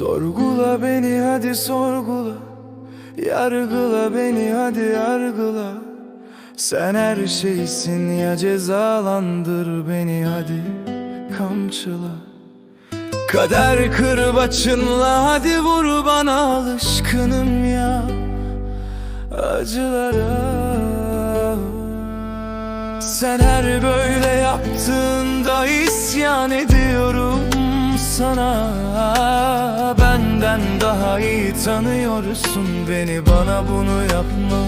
Sorgula beni hadi sorgula. Yargıla beni hadi yargıla. Sen her şeysin ya cezalandır beni hadi kamçıla. Kader kırbaçınla hadi vur bana alışkınım ya. Acılara. Sen her böyle yaptığında isyan ediyorum sana Benden daha iyi tanıyorsun beni bana bunu yapma.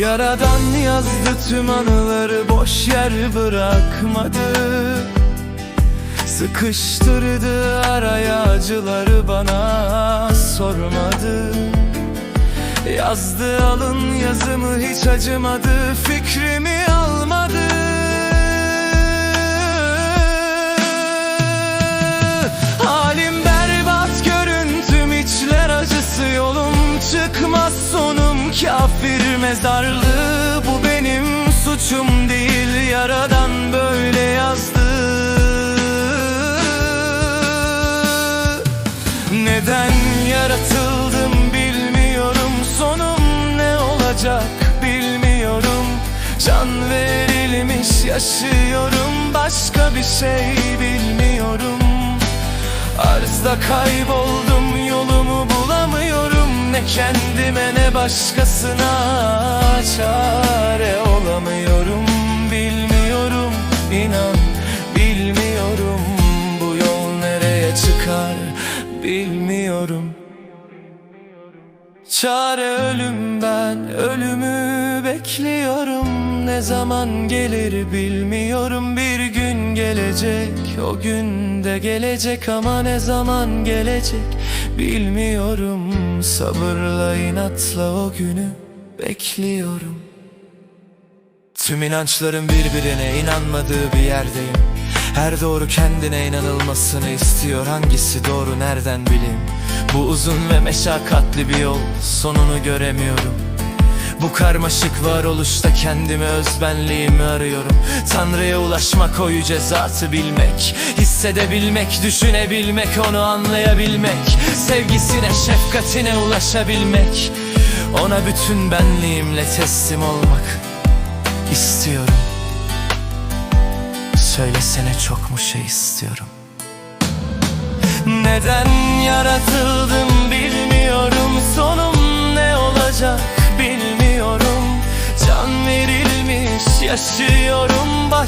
Yaradan yazdı tüm anıları boş yer bırakmadı. Sıkıştırdı araya acıları bana sormadı. Yazdı alın yazımı hiç acımadı sonum kafir mezarlığı Bu benim suçum değil. Yaradan böyle yazdı. Neden yaratıldım bilmiyorum. Sonum ne olacak bilmiyorum. Can verilmiş yaşıyorum. Başka bir şey bilmiyorum. Arzda Ne kendime ne başkasına çare olamıyorum. Bilmiyorum inan bilmiyorum. Bu yol nereye çıkar bilmiyorum. Çare ölüm ben ölümü bekliyorum. Ne zaman gelir bilmiyorum. Bir gün gelecek O gün de gelecek ama ne zaman gelecek bilmiyorum Sabırla inatla o günü bekliyorum. Tüm inançların birbirine inanmadığı bir yerdeyim. Her doğru kendine inanılmasını istiyor Hangisi doğru nereden bileyim? Bu uzun ve meşakkatli bir yol Sonunu göremiyorum bu karmaşık varoluşta kendimi özbenliğimi arıyorum. Tanrı'ya ulaşmak o yüce zatı bilmek Hissedebilmek, düşünebilmek, onu anlayabilmek Sevgisine, şefkatine ulaşabilmek Ona bütün benliğimle teslim olmak istiyorum. Söylesene çok mu şey istiyorum? Neden yaratıldım bilmiyorum Sonum ne olacak yaşıyorum baş